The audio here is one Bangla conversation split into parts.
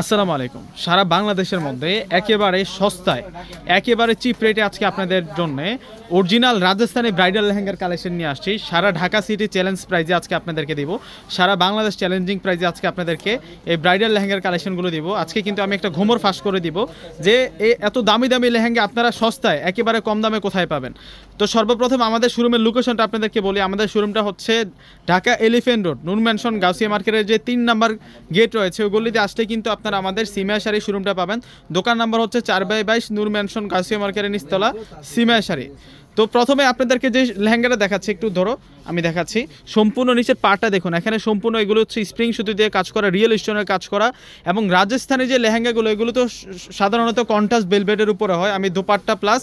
আসসালামু আলাইকুম। সারা বাংলাদেশের মধ্যে একেবারে সস্তায়, একেবারে চিপ রেটে আজকে আপনাদের জন্য অরিজিনাল রাজস্থানি ব্রাইডাল লেহেঙ্গার কালেকশন নিয়ে আসছি। সারা ঢাকা সিটি চ্যালেঞ্জ প্রাইজে আজকে আপনাদেরকে দিব। সারা বাংলাদেশ চ্যালেঞ্জিং প্রাইজে আজকে আপনাদেরকে এই ব্রাইডাল লেহেঙ্গার কালেকশনগুলো দিব। আজকে কিন্তু আমি একটা ঘুমর ফাঁস করে দিব যে এত দামি দামি লেহেঙ্গা আপনারা সস্তায়, একেবারে কম দামে কোথায় পাবেন? তো সর্বপ্রথম আমাদের শোরুমের লোকেশনটা আপনাদেরকে বলি। আমাদের শোরুমটা হচ্ছে Dhaka Elephant Road, Noon Mansion Gausia মার্কেটের যে তিন নাম্বার গেট রয়েছে, ওগুলিতে আসলে কিন্তু আপনারা আমাদের সিমিয়া শাড়ি শোরুমটা পাবেন। দোকান নাম্বার হচ্ছে চার বাই বাইশ নূর ম্যানশন গাউসিয়া মার্কেটের নিচতলা সিমিয়া শাড়ি। তো প্রথমে আপনাদেরকে যে লেহেঙ্গাটা দেখাচ্ছি, একটু ধরো, আমি দেখাচ্ছি। সম্পূর্ণ নিচের পাটা দেখুন, এখানে সম্পূর্ণ এগুলো হচ্ছে স্প্রিং সুতো দিয়ে কাজ করা রিয়েল স্টোনের কাজ করা এবং রাজস্থানে যে লেহেঙ্গাগুলো, এগুলো তো সাধারণত কন্টাস্ট বেলবেটের উপরে হয়। আমি দোপাট্টা প্লাস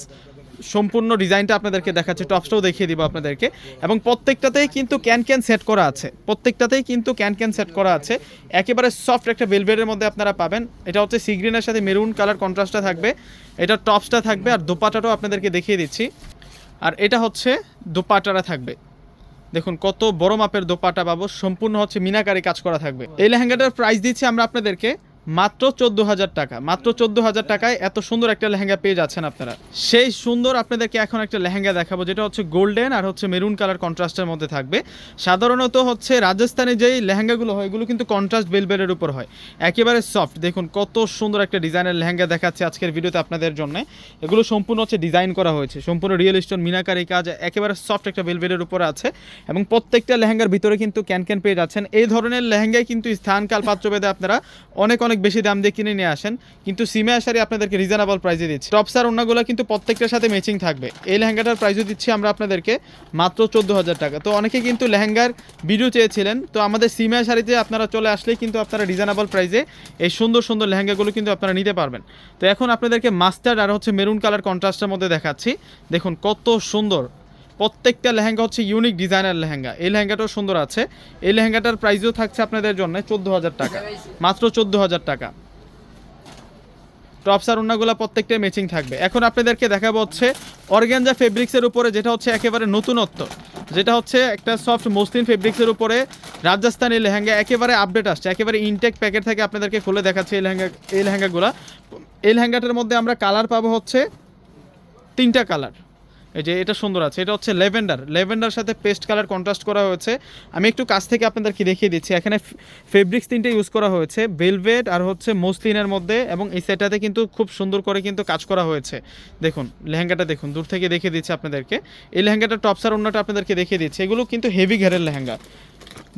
সম্পূর্ণ ডিজাইনটা আপনাদেরকে দেখাচ্ছে, টপসটাও দেখিয়ে দিব আপনাদেরকে। এবং প্রত্যেকটাতেই কিন্তু ক্যান ক্যান সেট করা আছে। প্রত্যেকটাতেই কিন্তু ক্যান ক্যান সেট করা আছে। একেবারে সফট একটা বেলভেটের মধ্যে আপনারা পাবেন। এটা হচ্ছে সিগ্রিনের সাথে মেরুন কালার কন্ট্রাস্টটা থাকবে। এটা টপসটা থাকবে আর দোপাটাটাও আপনাদেরকে দেখিয়ে দিচ্ছি। আর এটা হচ্ছে দোপাটারা থাকবে। দেখুন, কত বড় মাপের দোপাটা পাবো। সম্পূর্ণ হচ্ছে মিনাকারি কাজ করা থাকবে। এই লেহেঙ্গাটার প্রাইস দিচ্ছি আমরা আপনাদেরকে মাত্র চোদ্দ হাজার টাকা। মাত্র চোদ্দ হাজার টাকায় এত সুন্দর একটা লেহেঙ্গা পেয়ে যাচ্ছেন আপনারা। সেই সুন্দর আপনাদেরকে এখন একটা লেহেঙ্গা দেখাবো, যেটা হচ্ছে গোল্ডেন আর হচ্ছে মেরুন কালার কন্ট্রাস্টের মধ্যে থাকবে। সাধারণত হচ্ছে রাজস্থানে যেই লেহেঙ্গাগুলো হয়, এগুলো কিন্তু কন্ট্রাস্ট বেলবেলের উপর হয়। একেবারে সফট। দেখুন, কত সুন্দর একটা ডিজাইনের লেহেঙ্গা দেখাচ্ছে আজকের ভিডিওতে আপনাদের জন্য। এগুলো সম্পূর্ণ হচ্ছে ডিজাইন করা হয়েছে। সম্পূর্ণ রিয়েল স্টোন মিনাকারি কাজ একেবারে সফট একটা বেলবেলের উপর আছে। এবং প্রত্যেকটা লেহেঙ্গার ভিতরে কিন্তু ক্যান ক্যান পেয়ে যাচ্ছেন। এই ধরনের লেহেঙ্গায় কিন্তু স্থান কাল পাত্রভেদে আপনারা অনেক অনেক বেশি দাম দিয়ে কিনে নিয়ে আসেন, কিন্তু সিমে আসারি আপনাদেরকে রিজনেবল প্রাইসে দিচ্ছি। টপস আর অন্যগুলো কিন্তু প্রত্যেকটার সাথে ম্যাচিং থাকবে। এই লেহেঙ্গাটার প্রাইসও দিচ্ছি আমরা আপনাদেরকে মাত্র চোদ্দ হাজার টাকা। তো অনেকে কিন্তু লেহেঙ্গার ভিডিও চেয়েছিলেন, তো আমাদের সিমে শাড়িতে আপনারা চলে আসলেই কিন্তু আপনারা রিজনেবল প্রাইসে এই সুন্দর সুন্দর লেহেঙ্গাগুলো কিন্তু আপনারা নিতে পারবেন। তো এখন আপনাদেরকে মাস্টার্ড আর হচ্ছে মেরুন কালার কন্ট্রাস্টের মধ্যে দেখাচ্ছি। দেখুন কত সুন্দর। প্রত্যেকটা লেহেঙ্গা হচ্ছে ইউনিক ডিজাইনার লেহেঙ্গা। এই লেহেঙ্গাটাও সুন্দর আছে। এই লেহেঙ্গাটার প্রাইসও থাকছে আপনাদের জন্য চোদ্দ হাজার টাকা। মাত্র চোদ্দ হাজার টাকা। টপস আর ওনাগুলো প্রত্যেকটাই ম্যাচিং থাকবে। এখন আপনাদেরকে দেখাবো হচ্ছে অর্গ্যানজা ফেব্রিক্সের উপরে, যেটা হচ্ছে একেবারে নতুনত্ব। যেটা হচ্ছে একটা সফট মসলিন ফেব্রিক্সের উপরে রাজস্থানি লেহেঙ্গা একেবারে আপডেট আসছে। একেবারে ইনটেক প্যাকেট থেকে আপনাদেরকে খুলে দেখাচ্ছে এই লেহেঙ্গা এই লেহেঙ্গাগুলো। এই লেহেঙ্গাটার মধ্যে আমরা কালার পাবো হচ্ছে তিনটা কালার এই যে এটা সুন্দর আছে, এটা হচ্ছে লেভেন্ডার লেভেন্ডার সাথে পেস্ট কালার কন্ট্রাস্ট করা হয়েছে। আমি একটু কাছ থেকে আপনাদেরকে দেখিয়ে দিচ্ছি। এখানে ফেব্রিক্স তিনটে ইউজ করা হয়েছে, ভেলভেট আর হচ্ছে মসলিনের মধ্যে এবং এই সেটাতে কিন্তু খুব সুন্দর করে কিন্তু কাজ করা হয়েছে। দেখুন, লেহেঙ্গাটা দেখুন, দূর থেকে দেখিয়ে দিচ্ছি আপনাদেরকে। এই লেহেঙ্গাটা টপসার অন্যটা আপনাদেরকে দেখিয়ে দিচ্ছি। এগুলো কিন্তু হেভি ঘেরের লেহেঙ্গা।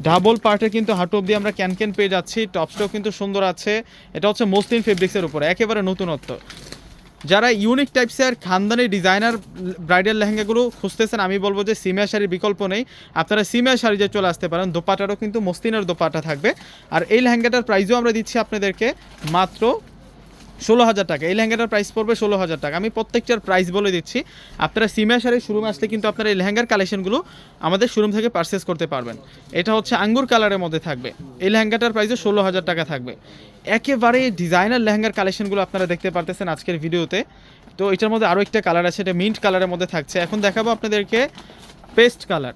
ডাবল পার্টে কিন্তু হাঁটু অব্দি আমরা ক্যান ক্যান পেয়ে যাচ্ছি। টপসটাও কিন্তু সুন্দর আছে। এটা হচ্ছে মসলিন ফেব্রিক্সের উপরে, একেবারে নতুনত্ব। যারা ইউনিক টাইপসের খানদানি ডিজাইনার ব্রাইডাল লেহেঙ্গাগুলো খুঁজতেছেন, আমি বলব যে সিমিয়া শাড়ির বিকল্প নেই। আপনারা সিমিয়া শাড়ি যে চলে আসতে পারেন, দোপাটারও কিন্তু মস্তিনের দোপাটা থাকবে। আর এই লেহেঙ্গাটার প্রাইসও আমরা দিচ্ছি আপনাদেরকে মাত্র ষোলো হাজার টাকা। এই লেহেঙ্গাটার প্রাইস পড়বে ষোলো হাজার টাকা। আমি প্রত্যেকটার প্রাইস বলে দিচ্ছি। আপনারা সিমিয়া শাড়ির শোরুমে আসলে কিন্তু আপনারা এই লেহেঙ্গার কালেকশনগুলো আমাদের শোরুম থেকে পারচেস করতে পারবেন। এটা হচ্ছে আঙ্গুর কালারের মধ্যে থাকবে। এই লেহেঙ্গাটার প্রাইসও ষোলো হাজার টাকা থাকবে। একেবারে ডিজাইনার লেহেঙ্গার কালেকশনগুলো আপনারা দেখতে পারতেছেন আজকের ভিডিওতে। তো এটার মধ্যে আরও একটা কালার আছে, এটা মিন্ট কালারের মধ্যে থাকছে। এখন দেখাবো আপনাদেরকে পেস্ট কালার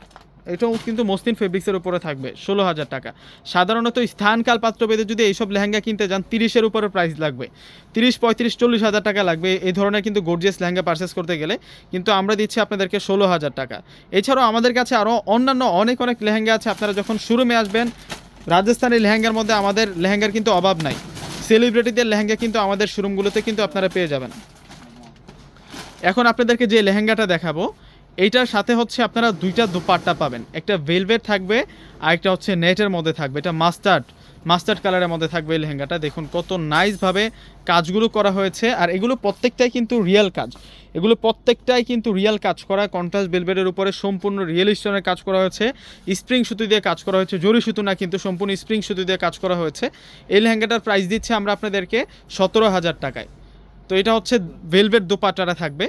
এটাও কিন্তু মসলিন ফেব্রিক্সের উপরে থাকবে, ষোলো হাজার টাকা। সাধারণত স্থানকাল পাত্র বেঁধে যদি এইসব লেহেঙ্গা কিনতে যান, তিরিশের উপরে প্রাইস লাগবে। তিরিশ, পঁয়ত্রিশ, চল্লিশ হাজার টাকা লাগবে। এই ধরনের কিন্তু গর্জিয়াস লেহেঙ্গা পারচেস করতে গেলে কিন্তু আমরা দিচ্ছি আপনাদেরকে ষোলো হাজার টাকা। এছাড়াও আমাদের কাছে আরও অন্যান্য অনেক অনেক লেহেঙ্গা আছে। আপনারা যখন শোরুমে আসবেন, রাজস্থানি লেহেঙ্গার মধ্যে আমাদের লেহেঙ্গার কিন্তু অভাব নাই। সেলিব্রিটিদের লেহেঙ্গা কিন্তু আমাদের শোরুমগুলোতে কিন্তু আপনারা পেয়ে যাবেন। এখন আপনাদেরকে যে লেহেঙ্গাটা দেখাবো এইটার সাথে হচ্ছে আপনারা দুইটা দুপাট্টা পাবেন। একটা ভেলভেট থাকবে আর একটা হচ্ছে নেটের মধ্যে থাকবে। এটা মাস্টার্ড মাস্টার্ড কালারের মধ্যে থাকবে এই লেহেঙ্গাটা। দেখুন কত নাইসভাবে কাজগুলো করা হয়েছে। আর এগুলো প্রত্যেকটাই কিন্তু রিয়েল কাজ। এগুলো প্রত্যেকটাই কিন্তু রিয়েল কাজ করা। কন্ট্রাস্ট বেলবেটের উপরে সম্পূর্ণ রিয়েল স্টোনের কাজ করা হয়েছে। স্প্রিং সুতো দিয়ে কাজ করা হয়েছে। জরি সুতো না, কিন্তু সম্পূর্ণ স্প্রিং সুতো দিয়ে কাজ করা হয়েছে। এই লেহেঙ্গাটার প্রাইস দিচ্ছে আমরা আপনাদেরকে সতেরো হাজার টাকায়। তো এটা হচ্ছে ভেলভেট দোপাট্টাটা থাকবে।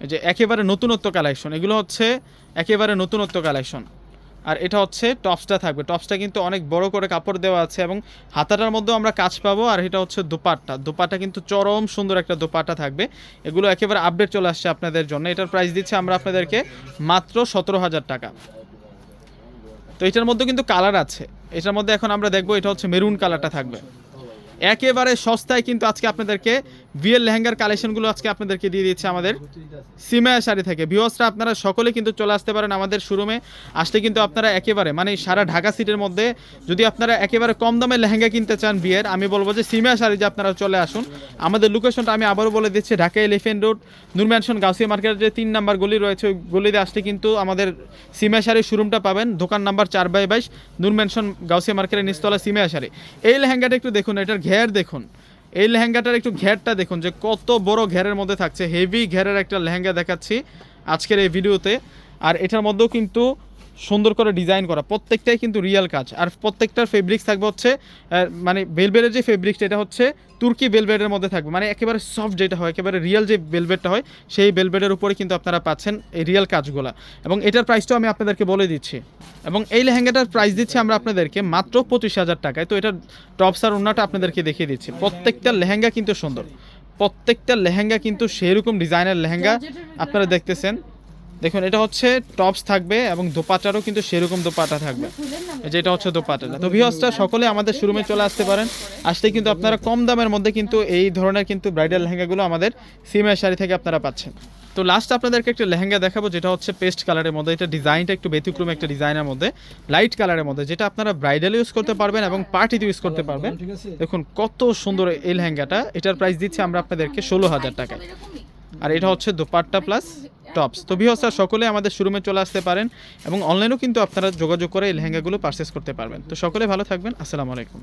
যে একেবারে নতুনত্ব কালেকশন এগুলো হচ্ছে একেবারে নতুনত্ব কালেকশন আর এটা হচ্ছে টপসটা থাকবে। টপসটা কিন্তু অনেক বড় করে কাপড় দেওয়া আছে এবং হাতাটার মধ্যেও আমরা কাজ পাবো আর এটা হচ্ছে দোপাট্টা। দোপাট্টা কিন্তু চরম সুন্দর একটা দোপাট্টা থাকবে। এগুলো একেবারে আপডেট চলে আসছে আপনাদের জন্য। এটার প্রাইস দিচ্ছে আমরা আপনাদেরকে মাত্র সতেরো হাজার টাকা। তো এটার মধ্যে কিন্তু কালার আছে। এটার মধ্যে এখন আমরা দেখব এটা হচ্ছে মেরুন কালারটা থাকবে। একেবারে সস্তায় কিন্তু আজকে আপনাদেরকে বিয়ের লেহেঙ্গার কালেকশনগুলো আজকে আপনাদেরকে দিয়ে দিচ্ছে আমাদের সিমায়া শাড়ি থেকে। ভিউয়ার্সরা আপনারা সকলে কিন্তু চলে আসতে পারেন আমাদের শোরুমে আসলে কিন্তু আপনারা একেবারে মানে সারা ঢাকা সিটির মধ্যে যদি আপনারা একেবারে কম দামে লেহেঙ্গা কিনতে চান বিয়ের আমি বলব যে সিমায়া শাড়ি যে আপনারা চলে আসুন। আমাদের লোকেশনটা আমি আবারও বলে দিচ্ছি, Dhaka Elephant Road Noor Mansion Gausia মার্কেটের যে তিন নাম্বার গলি রয়েছে, ওই গলিতে আসলে কিন্তু আমাদের সিমিয়া শাড়ির শোরুমটা পাবেন। দোকান নাম্বার চার বাই বাইশ নূর ম্যানশন গাউসিয়া মার্কেটের নিচতলা সিমিয়া শাড়ি। এই লেহেঙ্গাটা একটু দেখুন, এটার ঘের দেখুন। এই লেহেঙ্গাটার একটু ঘেরটা দেখুন যে কত বড় ঘেরের মধ্যে থাকছে। হেভি ঘেরের একটা লেহেঙ্গা দেখাচ্ছি আজকের এই ভিডিওতে। আর এটার মধ্যেও কিন্তু সুন্দর করে ডিজাইন করা। প্রত্যেকটাই কিন্তু রিয়েল কাজ। আর প্রত্যেকটার ফেব্রিক্স থাকবে হচ্ছে মানে বেলবেটের যে ফেব্রিক্সটা এটা হচ্ছে তুর্কি বেলবেটের মধ্যে থাকবে। মানে একেবারে সফট যেটা হয়, একেবারে রিয়েল যে বেলবেটটা হয়, সেই বেলবেটের উপরে কিন্তু আপনারা পাচ্ছেন এই রিয়েল কাজগুলো। এবং এটার প্রাইসটাও আমি আপনাদেরকে বলে দিচ্ছি। এবং এই লেহেঙ্গাটার প্রাইস দিচ্ছি আমরা আপনাদেরকে মাত্র পঁচিশ হাজার টাকায়। তো এটার টপস আর ওনাটা আপনাদেরকে দেখিয়ে দিচ্ছি। প্রত্যেকটা লেহেঙ্গা কিন্তু সুন্দর। প্রত্যেকটা লেহেঙ্গা কিন্তু সেরকম ডিজাইনের লেহেঙ্গা আপনারা দেখতেছেন। দেখুন এটা হচ্ছে টপস থাকবে এবং দোপাটারও কিন্তু সেরকম দোপাটা থাকবে। এই যে এটা হচ্ছে দোপাটাটা। তো ভিউয়ার্সটা সকলে আমাদের শোরুমে চলে আসতে পারেন। আসলে কিন্তু আপনারা কম দামের মধ্যে কিন্তু এই ধরনের কিন্তু ব্রাইডাল লেহেঙ্গাগুলো আমাদের সিমের শাড়ি থেকে আপনারা পাচ্ছেন। তো লাস্ট আপনাদেরকে একটা লেহেঙ্গা দেখাবো যেটা হচ্ছে পেস্ট কালারের মধ্যে। এটা ডিজাইনটা একটু ব্যতিক্রম একটা ডিজাইনের মধ্যে। লাইট কালারের মধ্যে যেটা আপনারা ব্রাইডাল ইউজ করতে পারবেন এবং পার্টিতে ইউজ করতে পারবেন। দেখুন কত সুন্দর এই লেহেঙ্গাটা। এটার প্রাইস দিচ্ছি আমরা আপনাদেরকে ষোলো হাজার টাকায়। আর এটা হচ্ছে দোপাট্টা প্লাস টপস তো বিহস্তা সকলে আমাদের শোরুমে চলে আসতে পারেন এবং অনলাইনেও কিন্তু আপনারা যোগাযোগ করে এই লেহেঙ্গাগুলো পারচেস করতে পারবেন। তো সকলে ভালো থাকবেন। আসসালামু আলাইকুম।